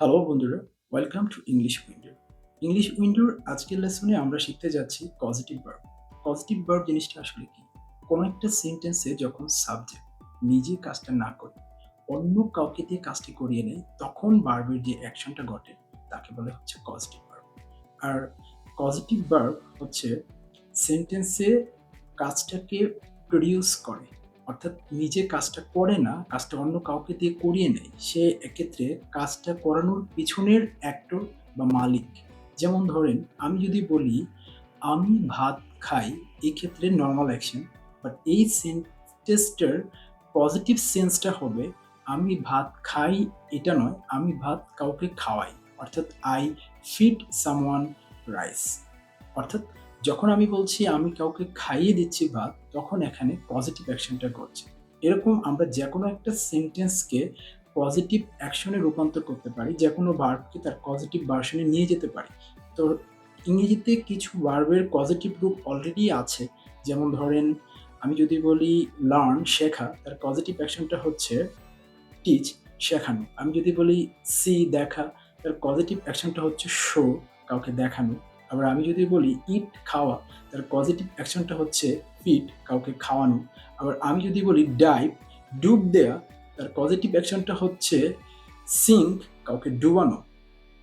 Hello বন্ধুরা welcome to English window English উইন্ডোর আজকের লেসনে আমরা শিখতে যাচ্ছি পজিটিভ ভার্ব পজিটিভ ভার্ব জিনিসটা আসলে কি? কোনো একটা সেন্টেন্সে যখন সাবজেক্ট নিজে কাজটা না করে, অন্য কাউকে দিয়ে কাজটি করিয়ে নেয়, তখন ভার্বের যে অ্যাকশনটা ঘটে, তাকে বলে হচ্ছে পজিটিভ ভার্ব আর পজিটিভ ভার্ব হচ্ছে সেন্টেন্সে কাজটাকে প্রডিউস করে অর্থাৎ নিজে কাজটা করে না, কাজটা অন্য কাউকে দিয়ে করিয়ে নেয়, সে এক্ষেত্রে কাজটা করানোর পিছনের অ্যাক্টর বা মালিক। যেমন ধরেন, আমি যদি বলি, আমি ভাত খাই এই ক্ষেত্রে নর্মাল অ্যাকশন বাট এই সেন্টেন্সটার পজিটিভ সেন্সটা হবে, আমি ভাত খাই এটা নয়, আমি ভাত কাউকে খাওয়াই, অর্থাৎ আই ফিড সামওয়ান রাইস অর্থাৎ যখন আমি বলছি, আমি কাউকে খাইয়ে দিচ্ছি ভাত, তখন এখানে পজিটিভ অ্যাকশনটা ঘটছে এরকম আমরা যে কোনো একটা সেন্টেন্সকে পজিটিভ অ্যাকশনে রূপান্তর করতে পারি যে কোনো ভার্বকে তার পজিটিভ ভার্সনে নিয়ে যেতে পারি। তো ইংরেজিতে কিছু ভার্বের পজিটিভ রূপ অলরেডি আছে। যেমন ধরেন, আমি যদি বলি লার্ন শেখা, তার পজিটিভ অ্যাকশনটা হচ্ছে টিচ শেখানো। আমি যদি বলি সি দেখা, তার পজিটিভ অ্যাকশনটা হচ্ছে শো কাউকে দেখানো। আবার আমি যদি বলি ইট খাওয়া, তার পজিটিভ অ্যাকশনটা হচ্ছে ফিট কাউকে খাওয়ানো। আবার আমি যদি বলি ডাইভ ডুব দেয়া, তার পজিটিভ অ্যাকশনটা হচ্ছে সিঙ্ক কাউকে ডুবানো।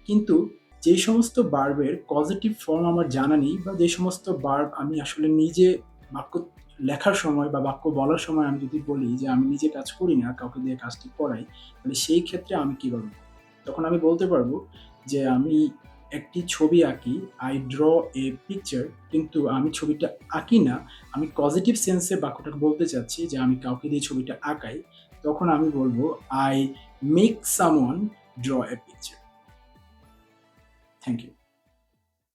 কিন্তু যে সমস্ত বার্বের পজিটিভ ফর্ম আমার জানা নেই বা যে সমস্ত বার্ব আমি আসলে নিজে বাক্য লেখার সময় বা বাক্য বলার সময় আমি যদি বলি যে আমি নিজে কাজ করি না, কাউকে দিয়ে কাজটি করাই, তাহলে সেই ক্ষেত্রে আমি কীভাবে তখন আমি বলতে পারব যে আমি একটি ছবি আঁকি আই ড্র এ পিকচার কিন্তু আমি ছবিটা আঁকি না। আমি পজিটিভ সেন্সে বাক্যটা বলতে চাচ্ছি যে আমি কাউকে দিয়ে ছবিটা আঁকাই, তখন আমি বলব I make someone draw a picture thank you